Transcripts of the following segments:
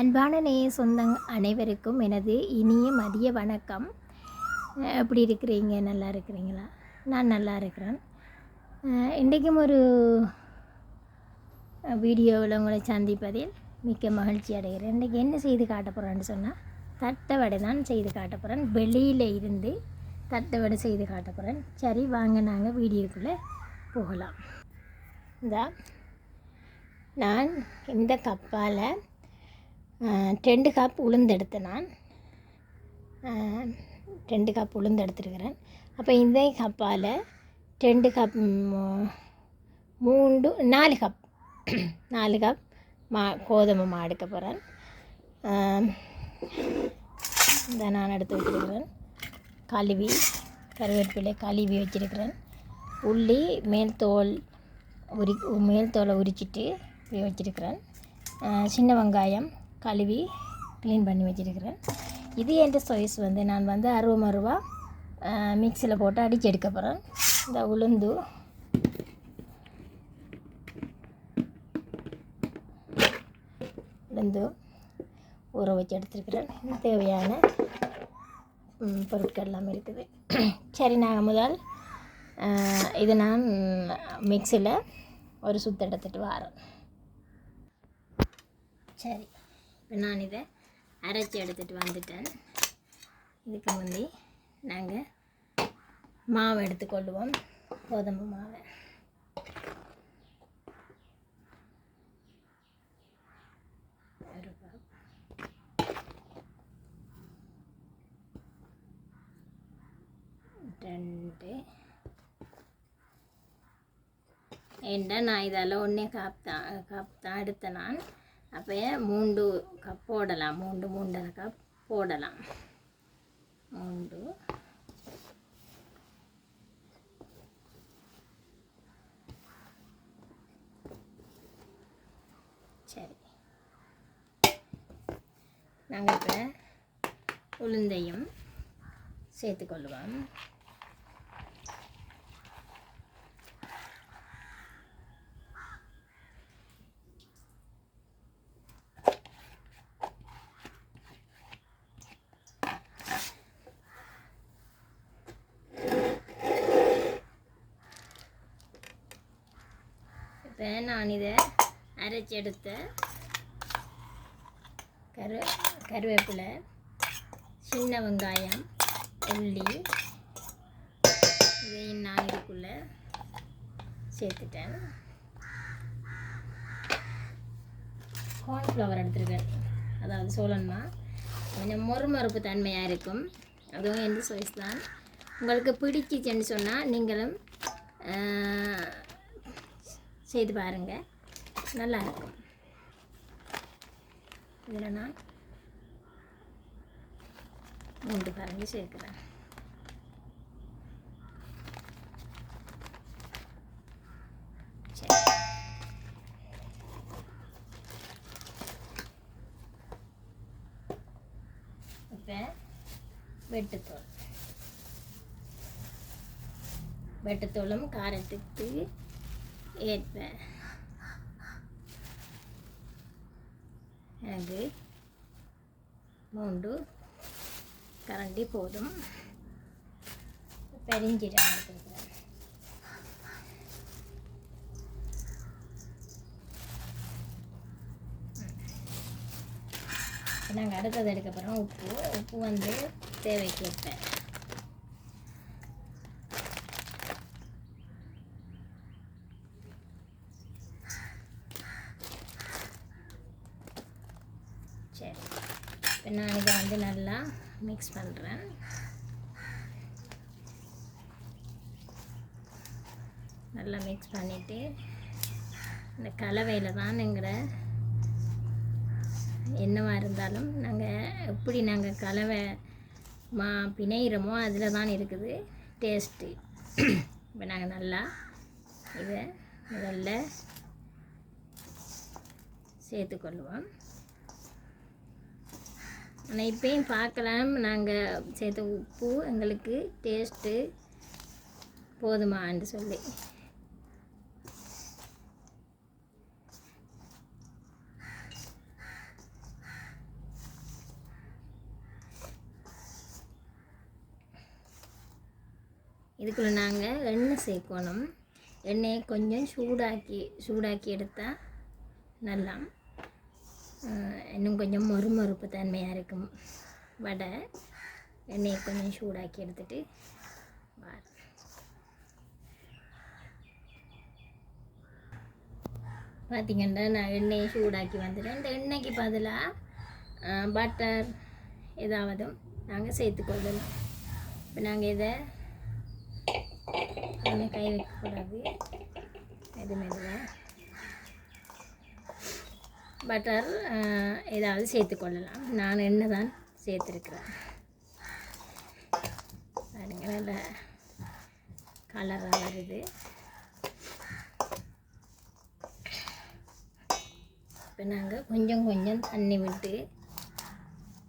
அன்பான நேய சொந்தங் அனைவருக்கும் எனது இனிய மதிய வணக்கம். எப்படி இருக்கிறீங்க? நல்லா இருக்கிறீங்களா? நான் நல்லா இருக்கிறேன். இன்றைக்கும் ஒரு வீடியோவில் உங்களை சந்திப்பதில் மிக்க மகிழ்ச்சி அடைகிறேன். இன்றைக்கி என்ன செய்து காட்ட போகிறேன்னு சொன்னால் தட்டை வடை தான் செய்து காட்ட போகிறேன் வெளியில் இருந்து தட்டை வடை செய்து காட்ட போகிறேன் சரி வாங்க நாங்கள் வீடியோக்குள்ளே போகலாம். இந்த நான் இந்த கப்பால் ரெண்டு கப் உளுந்து நான். ரெண்டு கப் உளுந்து எடுத்துருக்கிறேன். அப்போ இந்த கப்பால் ரெண்டு கப் ம், மூன்று நாலு கப் நாலு கப் மா கோதுமை மா எடுக்க போகிறேன் இதை நான் எடுத்து வச்சுருக்கிறேன். கழுவி கருவேப்பிலை கழுவி வச்சிருக்கிறேன். உள்ளி மேல் தோல் உரி மேல் தோலை உரிச்சிட்டு வச்சுருக்கிறேன். வச்சிருக்கிறேன் சின்ன வெங்காயம் கழுவி க்ளீன் பண்ணி வச்சிருக்கிறேன். இது என் சைஸ் வந்து நான் வந்து அறுபது ரூபா மிக்சியில் போட்டு அடித்து எடுக்க போகிறேன் இந்த உளுந்து. உளுந்து ஊற வச்சு எடுத்துருக்கிறேன். தேவையான பொருட்கள் எல்லாம் இருக்குது. சரி நான் முதல் இது நான் மிக்சியில் ஒரு சுத்த எடுத்துகிட்டு வரேன். சரி. இப்போ நான் இதை அரைச்சி எடுத்துகிட்டு வந்துட்டேன். இதுக்கு முந்தி நாங்கள் மாவு எடுத்துக்கொள்வோம். கோதுமை மாவை. ரெண்டு. ஏண்டா நான் இதெல்லாம் ஒன்றே கப் தான் கப் தான் எடுத்தேன் நான் அப்போ மூன்று கப் போடலாம். மூன்று மூன்றரை கப் போடலாம். மூன்று. சரி. நாங்கள் இப்போ உளுந்தையும் சேர்த்துக்கொள்வோம். இப்போ நான் இதை அரைச்சி எடுத்த கரு கருவேப்பிலை சின்ன வெங்காயம் உள்ளி இதையும் நான் இதுக்குள்ளே சேர்த்துட்டேன். கார்ன்ஃப்ளவர் எடுத்துருக்கேன். அதாவது சோழன்மா கொஞ்சம் மொறுமறுப்பு தன்மையாக இருக்கும். அதுவும் எந்த சாய்ஸ் தான். உங்களுக்கு பிடிச்சிச்சுன்னு சொன்னால் நீங்களும் செய்து பாருங்கள் நல்லா இருக்கும். இதில் நான் மூன்று பரங்கி சேர்க்குறேன். சரி. இப்போ வெட்டுத்தோல். வெட்டுத்தோளும் காரத்துக்கு ஏற்பேன் எனக்கு மூன்று கரண்டி போதும். பெருஞ்சீரகம் எடுத்துக்கிறேன் நாங்கள் அடுத்தது எடுக்க போகிறோம் உப்பு. உப்பு வந்து தேவைக்கு வைப்பேன் சரி இப்போ நான் இதை வந்து நல்லா மிக்ஸ் பண்ணுறேன் நல்லா மிக்ஸ் பண்ணிவிட்டு இந்த கலவையில் தானுங்கிற என்னவாக இருந்தாலும் நாங்கள் எப்படி நாங்கள் கலவை மா பிணையிறோமோ அதில் தான் இருக்குது டேஸ்ட்டு இப்போ நாங்கள் நல்லா இதை முதல்ல சேர்த்துக்கொள்வோம். ஆனால் இப்பயும் பார்க்கலாம். நாங்கள் சேர்த்த உப்பு எங்களுக்கு டேஸ்ட்டு போதுமான்னு சொல்லி. இதுக்குள்ளே நாங்கள் எண்ணெய் சேர்க்கணும். எண்ணெயை கொஞ்சம் சூடாக்கி சூடாக்கி எடுத்தால் நல்லா இன்னும் கொஞ்சம் மறுமறுப்பு தன்மையாக இருக்கும். வடை எண்ணெயை கொஞ்சம் சூடாக்கி எடுத்துகிட்டு வார் பார்த்தீங்கன்னா நான் எண்ணெயை சூடாக்கி வந்துட்டேன். இந்த எண்ணெய்க்கு பதிலாக பட்டர் ஏதாவது நாங்கள் சேர்த்துக்கொள்ளலாம் இப்போ நாங்கள் இதை கை வைக்கக்கூடாது. இது இல்லை பட்டர் ஏதாவது சேர்த்துக்கொள்ளலாம். நான் எண்ணெய் தான் சேர்த்துருக்குறேன்? பாருங்க நல்ல கலராக வருது. இப்போ நாங்கள் கொஞ்சம் கொஞ்சம் தண்ணி விட்டு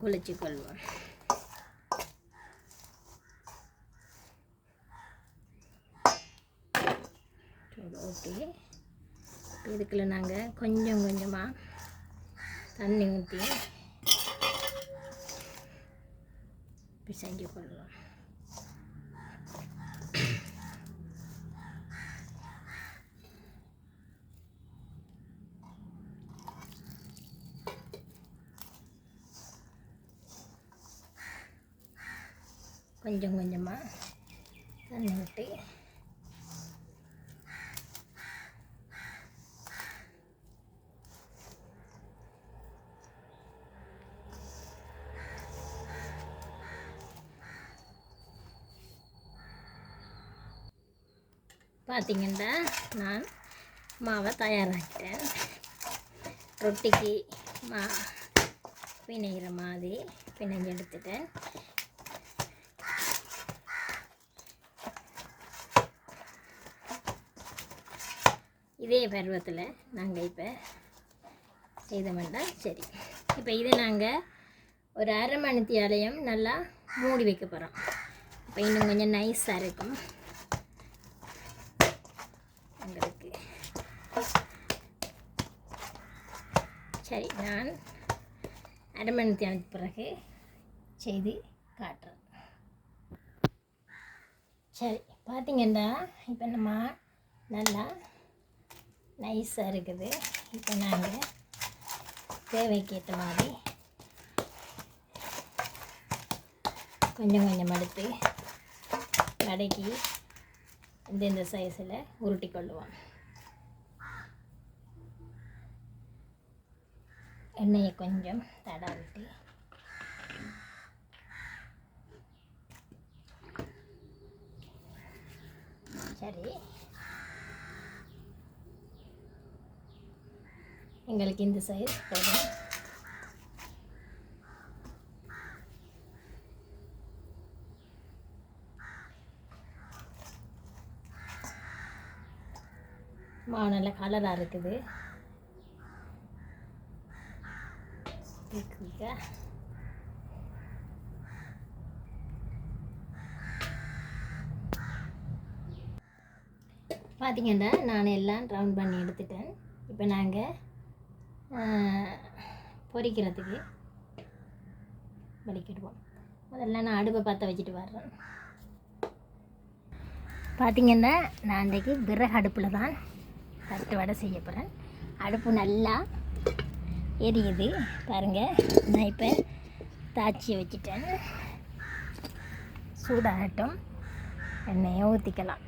குளிச்சு கொள்வோம் ஓகே இதுக்குள்ள நாங்கள் கொஞ்சம் கொஞ்சமாக தண்ணி ஊற்றி பிசைஞ்சு கொள்வோம் கொஞ்சம் கொஞ்சமாக தண்ணி விட்டு பார்த்தீங்கன்னா நான் மாவை தயாராகிட்டேன் ரொட்டிக்கு மா பிணைகிற மாதிரி பிணைஞ்சு எடுத்துட்டேன். இதே பருவத்தில் நாங்கள் இப்போ செய்தோம்னா சரி. இப்போ இதை நாங்கள் ஒரு அரை மணித்தியாலையும் நல்லா மூடி வைக்க போகிறோம் இப்போ இன்னும் கொஞ்சம் நைஸாக இருக்கும். உங்களுக்கு சரி நான் அரை மணித்தியானத்துக்கு பிறகு செய்து காட்டுறேன். சரி பார்த்தீங்கன்னா இப்போ நம்ம நல்லா நைஸாக இருக்குது. இப்போ நாங்கள் தேவைக்கு ஏற்ற மாதிரி கொஞ்சம் கொஞ்சம் எடுத்து கடைக்கு இந்தந்த சைஸில் உருட்டி கொள்ளுவோம். எண்ணெயை கொஞ்சம் தடவிட்டு. சரி. எங்களுக்கு இந்த சைஸ் போதும். மாவு நல்ல கலராக இருக்குது. இருக்குங்க. பார்த்தீங்கன்னா நான் எல்லாம் ரவுண்ட் பண்ணி எடுத்துட்டேன். இப்போ நாங்கள் பொரிக்கிறதுக்கு வலிக்கிடுவோம் முதல்ல நான் அடுப்பை பற்ற வச்சுட்டு வர்றேன். பார்த்தீங்கன்னா நான் இன்றைக்கி விறகு அடுப்பில் தான் ஃபஸ்ட்டு வடை செய்ய போகிறேன் அடுப்பு நல்லா எரியுது. பாருங்கள் நான் இப்போ தாச்சி வச்சுட்டேன். சூடாகட்டும். எண்ணெயை ஊற்றிக்கலாம்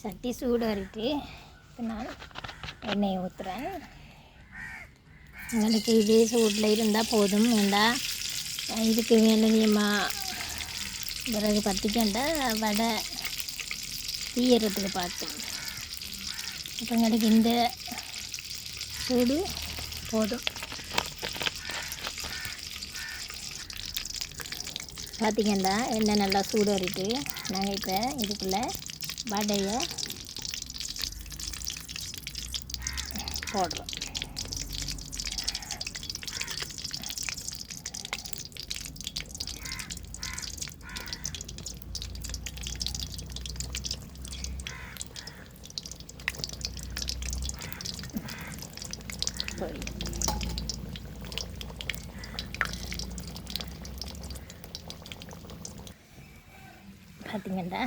சட்டி சூடாகிட்டு இப்போ நான் எண்ணெயை ஊற்றுறேன் எங்களுக்கு இதே சூட்டில் இருந்தால் போதும். வேண்டாம் இதுக்கு வேணுமா பிறகு பற்றிக்கண்டா வடை தீயறதுக்கு பார்த்தோம் இப்போ எங்களுக்கு இந்த சூடு போதும். பார்த்தீங்கன்னா எண்ணெய் நல்லா சூடு சூடாகிட்டு நாங்கள் இப்போ இதுக்குள்ளே வடையை போடுறோம். போய் பார்த்தீங்கன்னா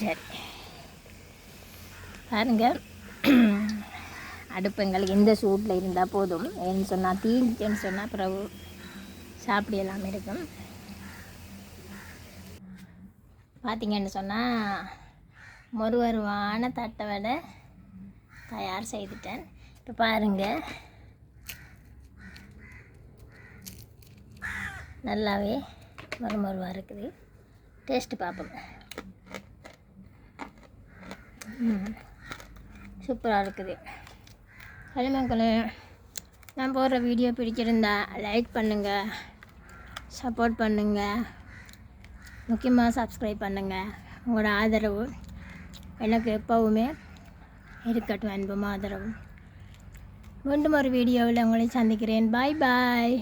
சரி. பாருங்க. அடுப்பு எங்களுக்கு எந்த சூட்டில் இருந்தால் போதும். ஏன்னு சொன்னால் தீஞ்சுன்னு சொன்னால் பிறகு சாப்பிடலாம் இருக்கும். பார்த்தீங்கன்னு சொன்னால் மொறுவருவான தட்டை வடை தயார் செய்துட்டேன். இப்போ பாருங்கள் நல்லாவே மறுமருவாக இருக்குது. டேஸ்ட்டு பார்ப்போம் சூப்பராக இருக்குது. ஹலோ மக்களே நான் போடுற வீடியோ பிடிச்சிருந்தா லைக் பண்ணுங்கள் சப்போர்ட் பண்ணுங்கள் முக்கியமாக சப்ஸ்கிரைப் பண்ணுங்கள் உங்களோட ஆதரவு எனக்கு எப்போவுமே இருக்கட்டும் அன்பும் ஆதரவும். மீண்டும் ஒரு வீடியோவில் உங்களை சந்திக்கிறேன். பாய் பாய்